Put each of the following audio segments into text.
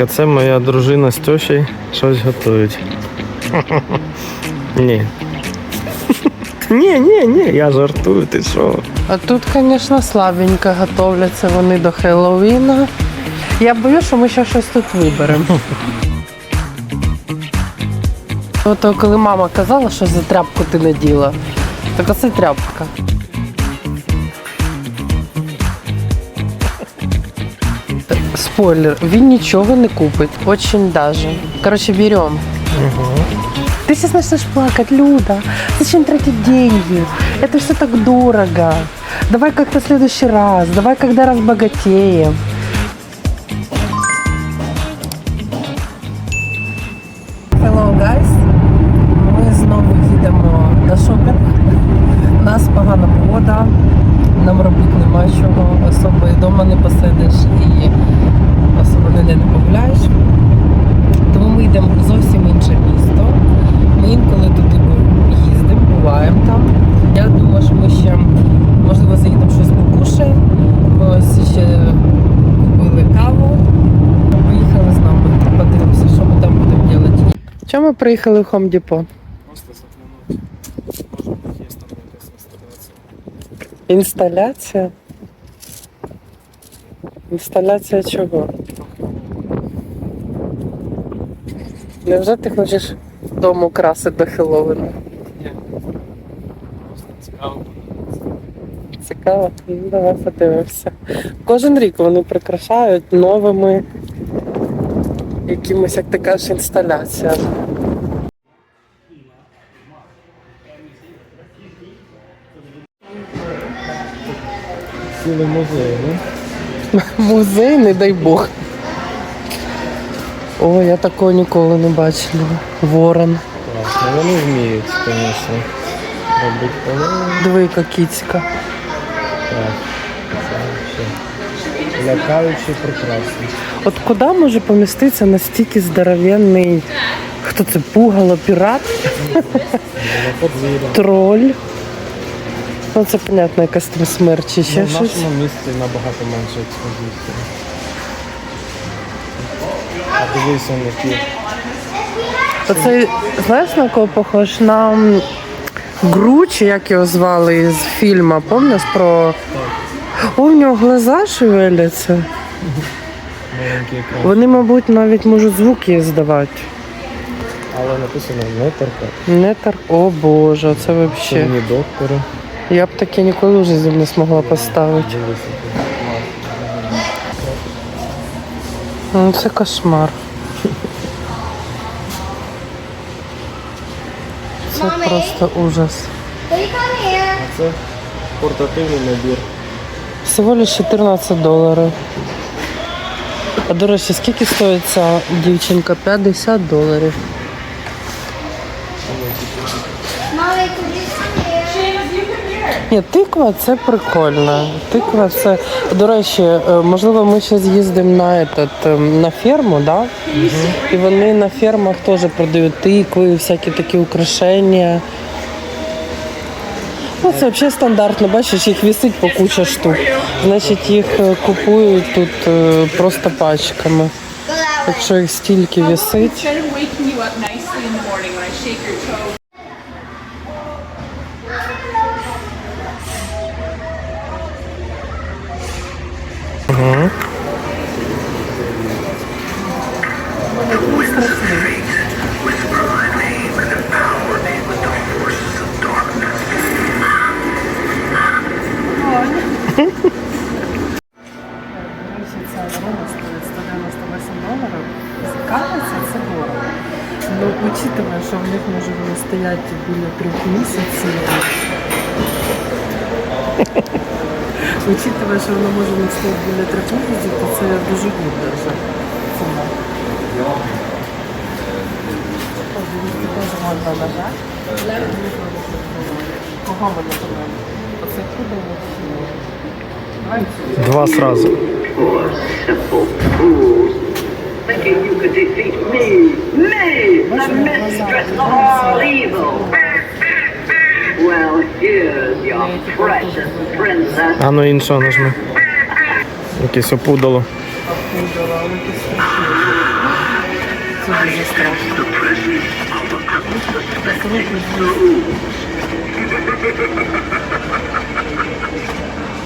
А це моя дружина з тьошею щось готують. Ні. Ні, ні, ні, я жартую, ти що? А тут, звісно, слабенько готовляться вони до Хеллоуіна. Я боюсь, що ми ще щось тут виберемо. Ото коли мама казала, що за тряпку ти наділа, так оце тряпка. Спойлер, він нічого не купить. Очень даже. Короче, берем. Ты сейчас начнешь плакать, Люда. Зачем тратить деньги? Это все так дорого. Давай как-то в следующий раз. Давай, когда разбогатеем. Hello, guys. Ми знову їдемо на шопінг. У нас погана погода, нам робити нема чого, особо і вдома не посидиш і Особо ніде не погуляєш. Тому ми йдемо в зовсім інше місто. Ми інколи туди їздимо, буваємо там. Я думаю, що ми ще можливо заїдемо щось покушаємо. Ми ось ще купили каву. Поїхали з нами. Подивимося, що ми там будемо робити. Чому ми приїхали в Home Depot? Просто заглянути. Може є там якась інсталяція. Інсталяція? Інсталяція чого? Невже ти хочеш дом украсити до Хеллоуіна? Ні. Просто цікаво. Цікаво? Ну, давай подивимося. Кожен рік вони прикрашають новими якимось, як ти кажеш, інсталяціями. Цілий музей, ну? Музей, не дай Бог. О, я такого ніколи не бачила. Ворон. Класно. Вони вміють, звісно. Робити. Диви, яка кіцька. Так. Це взагалі. Лякаючи прекрасно. От куди може поміститися настільки здоровенний, хто це пугало, пірат, На подвір'я. троль. Ну, це, понятно, якась там смерть чи ще Ну, в щось. нашому місті набагато менше експозиції. А дивись, он які. Оце, знаєш, на кого похож? На м, як його звали із фільму, пам'ятаєш про. О, в нього глаза шевеляться. Вони, мабуть, навіть можуть звуки здавати. Але написано не торка. Не так. О Боже, це взагалі. Доктори. Я б таке ніколи в житті не змогла поставити. Ну, це кошмар. Це просто ужас. А це портативний набір. Всього лише 14 доларів. А до речі, скільки стоїть ця дівчинка? 50 доларів. Mommy, could you come here? Ні, тиква це прикольно. Тиква це. До речі, е, можливо, ми ще з'їздимо на, этот, ем, на ферму, да? І вони на фермах теж продають тикви, всякі такі украшення. Ну, це взагалі стандартно, бачиш, їх висить по куча штук. Значить, їх е, купують тут е, просто пачками. Якщо їх стільки висить. Ну, учитывая, що в них може вони стоять біля трьох місяців. Учитывая, що воно може не стоїть біля трьох місяців, то це дуже гідна вже ціна. О, теж можна нажати. Кого вона туди? Оце куди Давай цю. Два сразу. thinking you could defeat me, me, the mistress of all evil. Well, here's. А ну іншого нажми. Якесь опудало. Пудала, вони такі страшні. страшно. Так, руки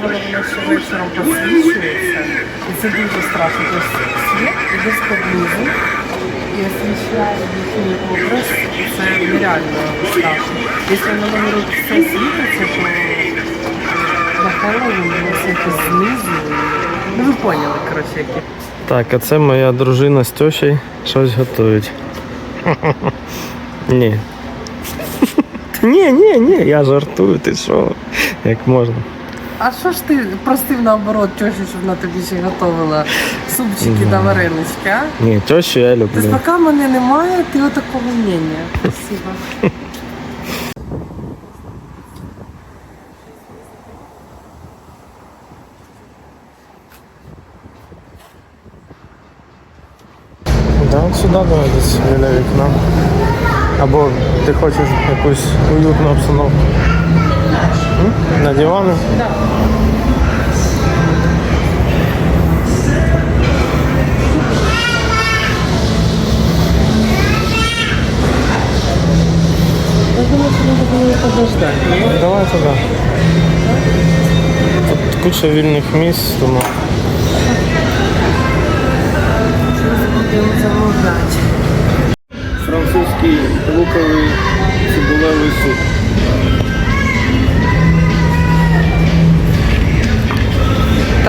Але воно ще вечором посвічується. І це дуже страшно. Тобто і освіщає їхній образ. Це нереально страшно. Якщо не робить все світиться, то на Хеллоуін воно світить знизу. Ну ви поняли, коротше, які. Так, а це моя дружина з тьощею щось готують. Ні. Ні, ні, ні, я жартую, ти що? Як можна. А що ж ти просив наоборот тьоші, щоб вона тобі ще готувала супчики та варенички, а? Ні, тещу я Тобто люблю. поки мене немає, ти отакого мнення. Спасибо. Да, от сюди давай десь біля вікна. Або ти хочеш якусь уютну обстановку. М? На дивани? Да. Я думаю, що треба було її подождати. ні? Давай туди. Тут куча вільних місць, тому Будемо замовляти. французький луковий цибулевий суп.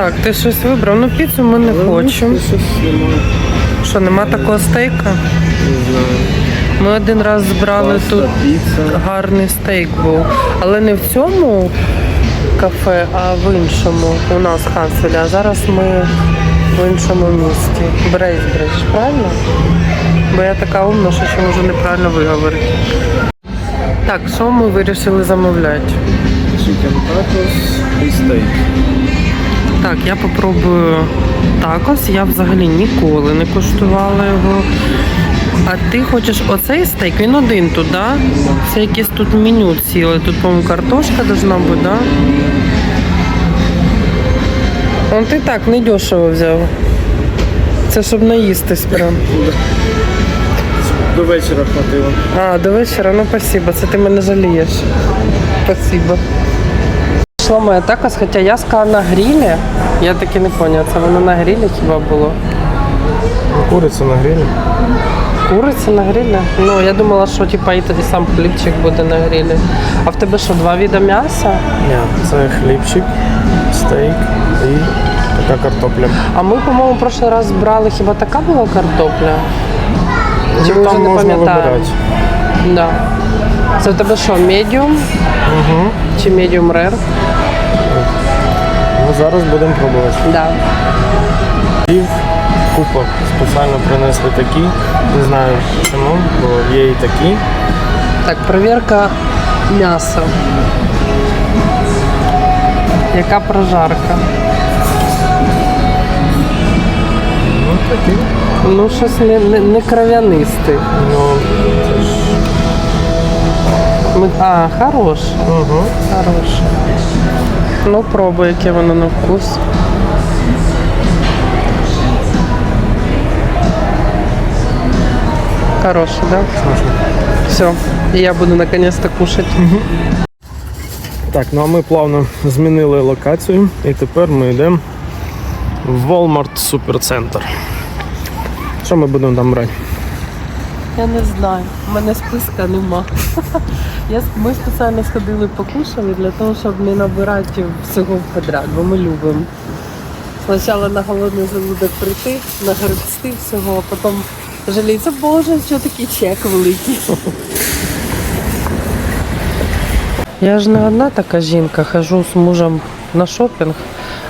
Так, ти щось вибрав? Ну піцу ми не хочемо. Що, нема такого стейка? Не знаю. Ми один раз збрали Паста, тут піца. гарний стейк був. Але не в цьому кафе, а в іншому. У нас Ханселі, а зараз ми в іншому місті. Брейсбридж, правильно? Бо я така умна, що ще можу неправильно виговорити. Так, що ми вирішили замовляти? Chicken tacos і стейк. Так, я попробую такос. Я взагалі ніколи не куштувала його. А ти хочеш оцей стейк? Він один тут, да? Це якесь тут меню ціле. Тут, по-моєму, картошка должна бути, да? Он ти так не дешево взяв. Це щоб наїстись прям. До вечора хватило. А, до вечора, ну спасибо, це ти мене жалієш. Спасибо. Що моя такос, хоча я сказала на грилі. Я таки не поняла, це воно на грилі хіба було? Куриця на грилі. Куриця на грилі? Ну, я думала, що типа і тоді сам хлібчик буде на грилі. А в тебе що, два види м'яса? Ні, це хлібчик, стейк і така картопля. А ми, по-моєму, в прошлий раз брали хіба така була картопля? Чи ми Ну, вже не вибирати. Да. Це в тебе що, медіум? Угу. Чи медіум рер? Зараз будемо пробувати. Да. Пів купа спеціально принесли такі. Не знаю чому, бо є і такі. Так, перевірка м'яса. Яка прожарка? Ну, такі. Ну, щось не, не, не кров'янистий. Ну, це ж. Ми- А, хорош. Угу. Хорош. Ну, пробуй, яке воно на вкус. Хороше, да? Все, і я буду наконец-то кушать. Так, ну а ми плавно змінили локацію і тепер ми йдемо в Walmart Суперцентр. Що ми будемо там брати? Я не знаю, у мене списка нема. Я, ми спеціально сходили покушали для того, щоб не набирати всього подряд, бо ми любимо. Спочатку на голодний желудок прийти, нагребсти всього, а потім жаліться, боже, що такий чек великий. Я ж не одна така жінка, хожу з мужем на шопінг,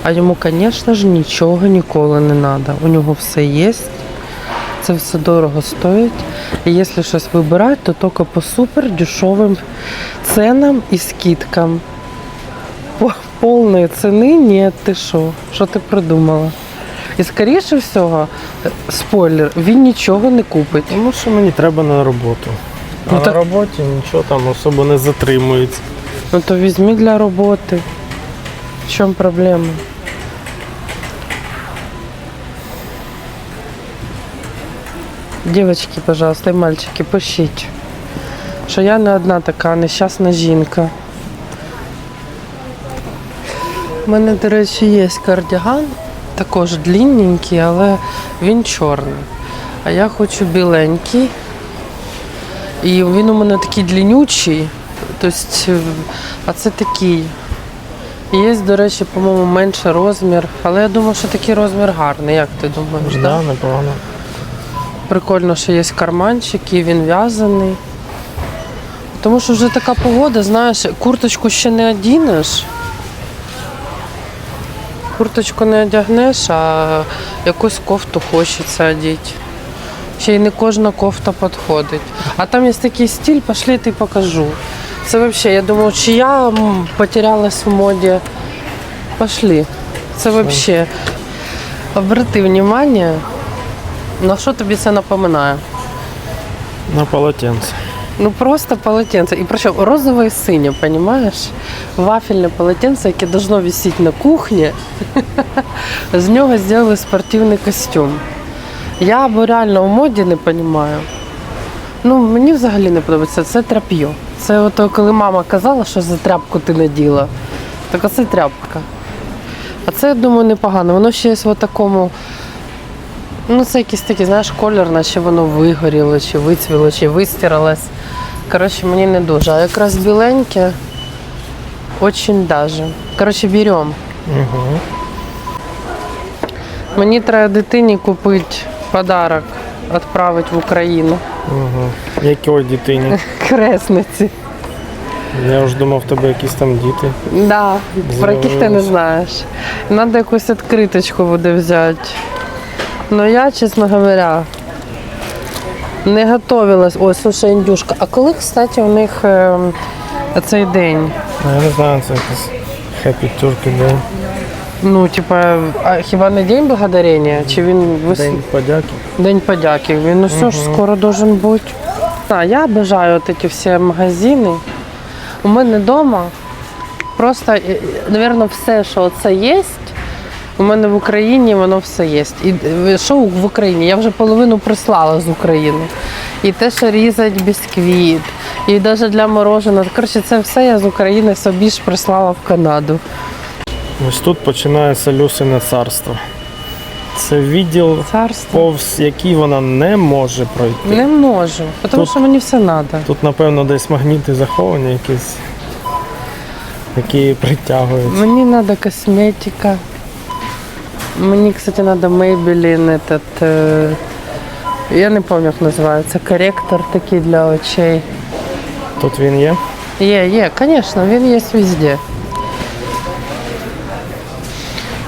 а йому, звісно ж, нічого ніколи не треба. У нього все є, це все дорого стоїть. І якщо щось вибирати, то тільки по супер дешевим ценам і скидкам. По повної ціни ні, ти що? Що ти придумала? І скоріше всього, спойлер, він нічого не купить. Тому що мені треба на роботу. А Ну, на так- роботі нічого там особо не затримується. Ну то візьми для роботи. В чому проблема? Дівчатки, пожалуйста, і мальчики, пишіть, що я не одна така нещасна жінка. У мене, до речі, є кардіган, також длінненький, але він чорний. А я хочу біленький. І він у мене такий длинючий, тобто, е, а це такий. Є, до речі, по-моєму, менший розмір, але я думаю, що такий розмір гарний. Як ти думаєш? да? Да, непогано. Прикольно, що є карманчик і він в'язаний. Тому що вже така погода, знаєш, курточку ще не одінеш. Курточку не одягнеш, а якусь кофту хочеться одіти. Ще й не кожна кофта підходить. А там є такий стиль, пошли, тобі покажу. Це взагалі, я думаю, чи я потерялась в моді. Пошли. Це взагалі. Обрати внимание, на що тобі це напоминає? На полотенце. Ну просто полотенце. І причому розове і синє, понимаєш? Вафельне полотенце, яке должно висіти на кухні. З нього зробили спортивний костюм. Я або реально в моді не розумію. Ну, мені взагалі не подобається. Це тряп'ю. Це ото коли мама казала, що за тряпку ти наділа. Так оце тряпка. А це, я думаю, непогано. Воно ще є в такому. Ну, це якийсь такий, знаєш, колір, наче воно вигоріло, чи вицвіло, чи вистиралось. Коротше, мені не дуже. А якраз біленьке, очень даже. Коротше, беремо. Угу. Мені треба дитині купити подарок, відправити в Україну. Угу. Якої дитині? Кресниці. Я ж думав, в тебе якісь там діти. Да, про яких ти не знаєш. Надо якусь відкриточку буде взяти. Ну я, чесно говоря, не готувалась. Ой, слушай, індюшка, а коли, кстати, у них е, цей день? Ну, Я не знаю, це якийсь Happy Turkey Day. Ну, типа, а хіба не день благодарення? Чи він вис... День подяки. День подяки. Він ну все ж скоро должен бути. А, я обожаю от ці всі магазини. У мене вдома просто, мабуть, все, що це є. У мене в Україні воно все є. І е, що в Україні? Я вже половину прислала з України. І те, що різать бісквіт, і навіть для мороженого. Коротше, це все я з України собі ж прислала в Канаду. Ось тут починається Люсине царство. Це відділ, Царство. повз який вона не може пройти. Не можу, тому Тут- що мені все треба. Тут, напевно, десь магніти заховані якісь, які притягують. Мені треба косметика. Мені, кстати, треба Maybelline этот, е, я не пам'ятаю, як називається, коректор такий для очей. Тут він є. Є, є, звісно, він є везде.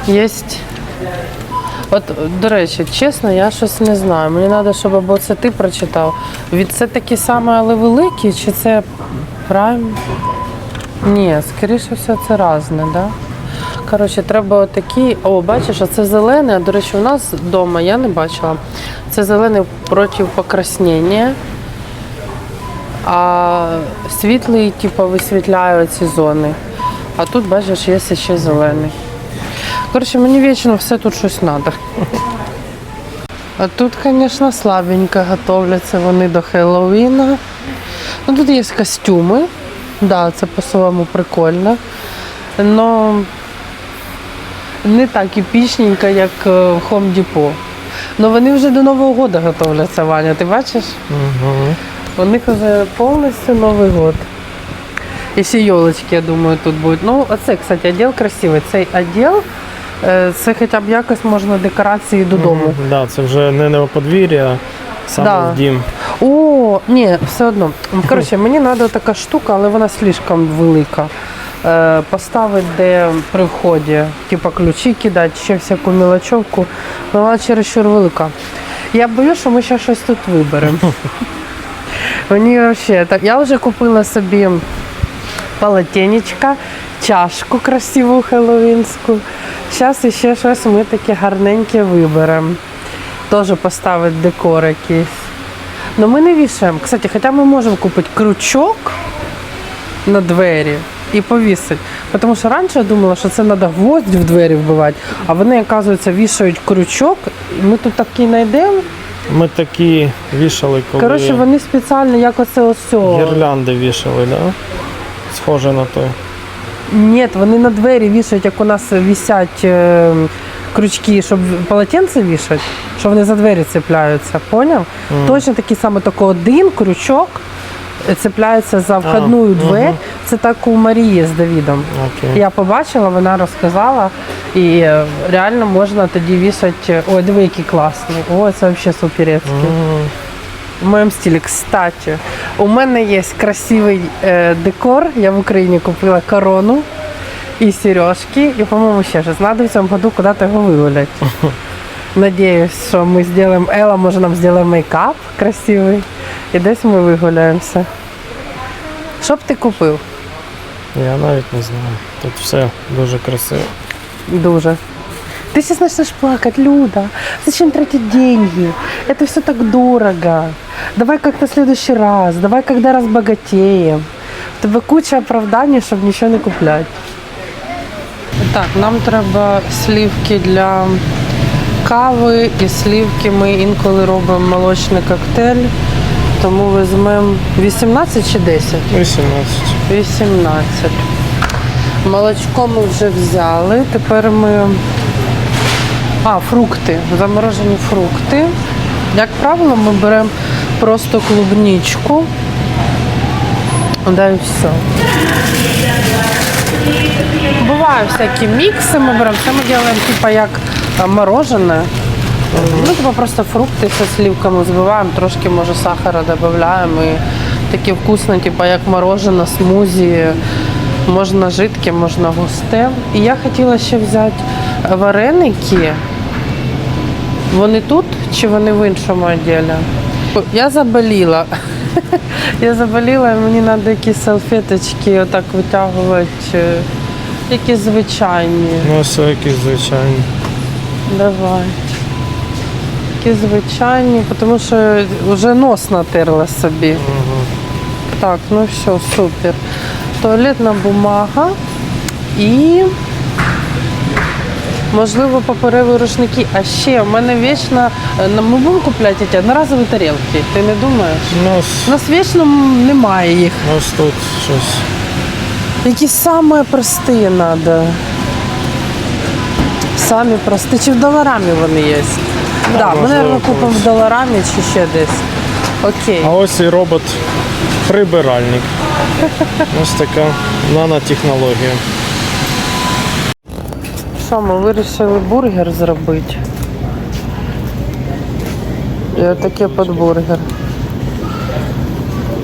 Є. От, до речі, чесно, я щось не знаю. Мені треба, щоб або це ти прочитав. Від це такі самі, але великі, чи це Prime? Ні, скоріше все, це різне, так? Да? Коротше, треба отакі. О, бачиш, а це зелене. До речі, у нас вдома я не бачила. Це зелений проти покраснення. А світлий, типу, висвітляє ці зони. А тут, бачиш, є ще зелений. Коротше, мені вічно все тут щось треба. А тут, звісно, слабенько готовляться вони до Хеллоуіна. Ну, тут є костюми. Да, це по-своєму прикольно. Но не так епічненько, як е, в Home Depot. Ну вони вже до Нового року готовляться, Ваня, ти бачиш? Угу. У них вже повністю Новий год. І ще йолочки, я думаю, тут будуть. Ну, оце, кстати, відділ красивий. Цей відділ, е, це хоча б якось можна декорації додому. Да, це вже не на подвір'я, а саме Да. в дім. О, ні, все одно. Коротше, мені треба така штука, але вона слишком велика. Е, поставити де при вході, типу ключі кидати, ще всяку мілочовку. Вона чересчур велика. Я боюсь, що ми ще щось тут виберемо. Мені взагалі так. Я вже купила собі полотенечка, чашку красиву хеллоуінську. Зараз ще щось ми таке гарненьке виберемо. Теж поставити декор якийсь. Ну ми не вішаємо. Кстати, хоча ми можемо купити крючок на двері і повісити. Тому що раніше я думала, що це треба гвоздь в двері вбивати, а вони, оказується, вішають крючок. І ми тут такий знайдемо. Ми такі вішали, коли Коротше, вони спеціально як оце ось. гірлянди вішали, да? Схоже на той. Ні, вони на двері вішають, як у нас висять е, крючки, щоб полотенце вішати, що вони за двері цепляються. Поняв? Точно такий саме тільки один крючок цепляється за входну мгм. двері. Це так у Марії з Давідом. Окей. Я побачила, вона розказала, і е, реально можна тоді вішати. Ой, диви, який класний. О, це взагалі суперецький. М, В моєму стилі, кстати, у мене є красивий е, декор. Я в Україні купила корону і сережки, і, по-моєму, ще щось. Надо в цьому году куди-то його вигуляти. Надіюсь, що ми зробимо Ела, може нам зробить мейкап красивий. І десь ми вигуляємося. Що б ти купив? Я навіть не знаю. Тут все дуже красиво. Дуже. Ты сейчас начнешь плакать, Люда. Зачем тратить деньги? Это все так дорого. Давай как-то в следующий раз. Давай, когда разбогатеем. В тебе куча оправдань, щоб нічого не купляти. Так, нам треба слівки для кави і слівки ми інколи робимо молочний коктейль. Тому візьмемо 18 чи 10? 18. 18. Молочко ми вже взяли. Тепер ми. А, фрукти. Заморожені фрукти. Як правило, ми беремо просто клубничку. Да і все. Бувають всякі мікси ми беремо. Це ми робимо типа як а, морожене. Ну, типа просто фрукти зі слівками збиваємо, трошки може сахара додаємо і таке вкусне, типа як морожене, смузі. Можна жидке, можна густе. І я хотіла ще взяти вареники. Вони тут чи вони в іншому відділі? Я заболіла. Я заболіла, і мені треба якісь салфеточки отак витягувати, е, якісь звичайні. Ну, все якісь звичайні. Давай. Такі звичайні, тому що вже нос натерла собі. Так, ну все, супер. Туалетна бумага і можливо паперові рушники. А ще в мене вічно, ми будемо купляти ті одноразові тарілки. Ти не думаєш? Ну, У нас вічно немає їх. ось тут щось. Які самі прості треба. Самі прості. Чи в доларамі вони є? Так, да, ми, можливо, мабуть, купимо в доларамі чи ще десь. Окей. А ось і робот прибиральник. Ось така нанотехнологія. Що, ми вирішили бургер зробити. І отаке під бургер.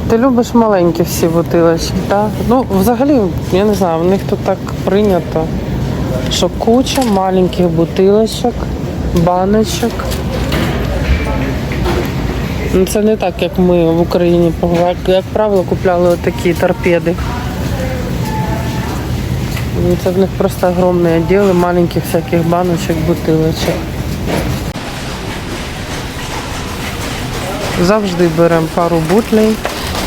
Ти любиш маленькі всі бутилочки, так? Ну, взагалі, я не знаю, в них тут так прийнято, що куча маленьких бутилочок, баночок. Ну, Це не так, як ми в Україні, як, правило, купляли такі торпеди. Ну, Це в них просто огромні відділи маленьких всяких баночок, бутилочок. Завжди беремо пару бутлей.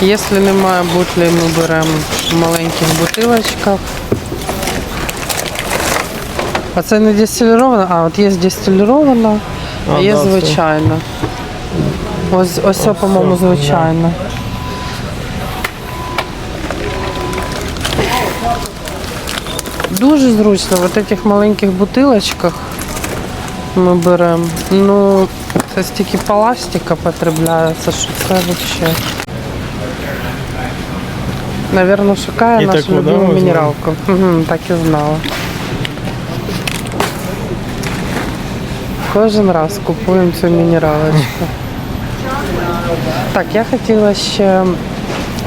Якщо немає бутлей, ми беремо в маленьких бутилочках. А це не дистилірована, а от є дистилірована, а є да, звичайна. Ось, ось, це, по-моєму, звичайна. Дуже зручно в цих маленьких бутилочках ми беремо. Ну, це стільки пластика потребляється, що це взагалі. Навірно, шукає нашу любиму мінералку. Угу, так і знала. Кожен раз купуємо цю мінералочку. Так, я хотіла ще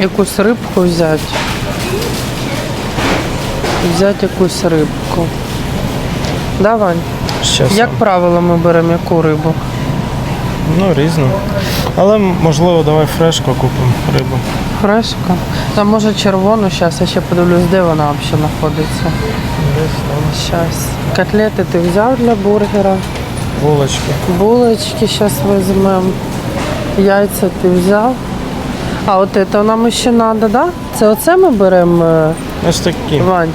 якусь рибку взяти. Взяти якусь рибку. Да, Вань? Щас. Як правило, ми беремо яку рибу? Ну, різно. Але можливо, давай фрешко купимо рибу. Фрешка. Там може червону, зараз я ще подивлюсь, де вона взагалі знаходиться. Зараз. Котлети ти взяв для бургера. Булочки. Булочки зараз візьмемо. Яйця ти взяв. А от це нам ще треба, да? Це оце ми беремо, е, Ось такі. Вань?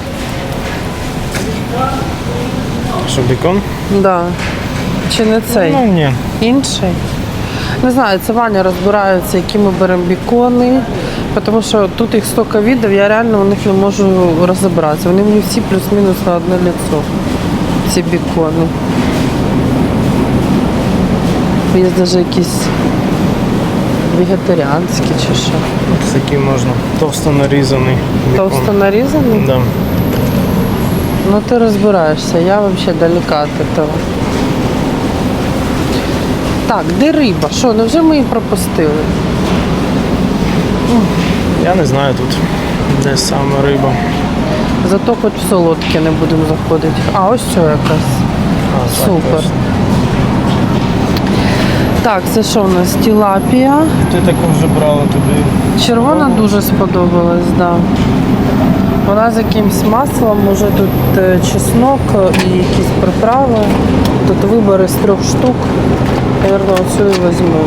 Що бікон? Да. Чи не цей? Ну ні. Інший? Не знаю, це Ваня розбирається, які ми беремо бікони, тому що тут їх стільки видів, я реально у них не можу розібратися. Вони мені всі плюс-мінус на одне лицо, ці бікони. Є навіть якісь вегетаріанські чи що. Ось такий можна. Товсто нарізаний. Товсто нарізаний? Да. Ну ти розбираєшся, я взагалі далека від цього. Так, де риба? Що, невже ми її пропустили? Я не знаю тут, де саме риба. Зато хоч в солодке не будемо заходити. А, ось що якась. А, так, Супер. точно. Так, це що у нас? Тілапія. Ти таку вже брала тобі. Червона дуже сподобалась, так. Да. Вона з якимсь маслом, може тут е, чеснок і якісь приправи. Тут вибори з трьох штук. Наверно, оцю і візьму.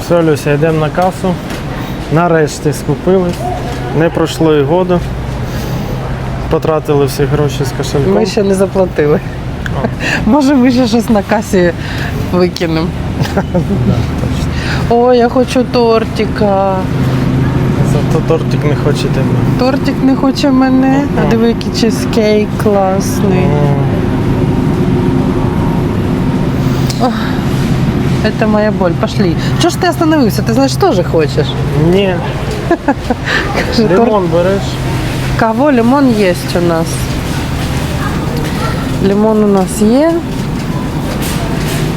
Все, Люся, йдемо на касу. Нарешті скупились. Не пройшло і году. Потратили всі гроші з кошельком. Ми ще не заплатили. Може, ми ще щось на касі викинемо. Ой, я хочу тортика. Зато тортик не хоче тебе. Тортик не хоче мене. А диви, який чизкейк класний. Это моя боль. Пошли. Чого ж ти остановився? Ти знаєш, теж хочеш. Ні. Каже, торт. Лимон береш. Кого лимон є у нас? Лимон у нас є.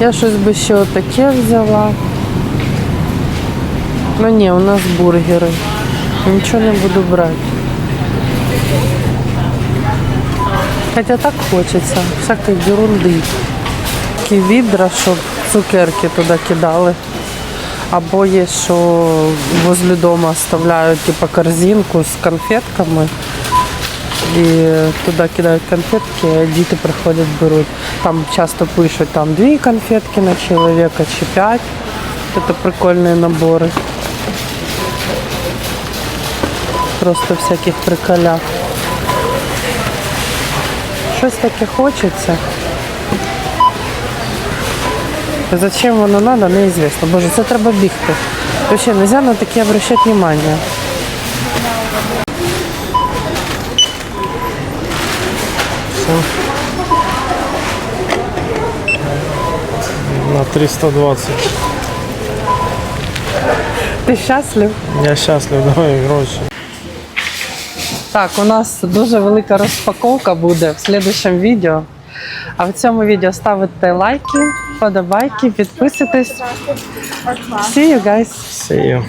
Я щось би ще таке взяла. Ну ні, у нас бургери. Нічого не буду брати. Хоча так хочеться, всякої ерунди. Такі відра, щоб цукерки туди кидали. Або є, що возле дома оставляють типу, корзинку з конфетками. І туди кидають конфетки, діти приходять, беруть. Там часто пишуть там дві конфетки на чоловіка чи п'ять. Це прикольні набори. Просто всяких приколях. Щось таке хочеться. Зачем воно надо, неізвісно. Боже, це треба бігти. Вообще, нельзя на таке обращати внимание. На 320. Ти щаслив? Я щаслив, давай гроші. Так, у нас дуже велика розпаковка буде в слідчому відео. А в цьому відео ставите лайки, подобайки, підписуйтесь. See you guys! See you.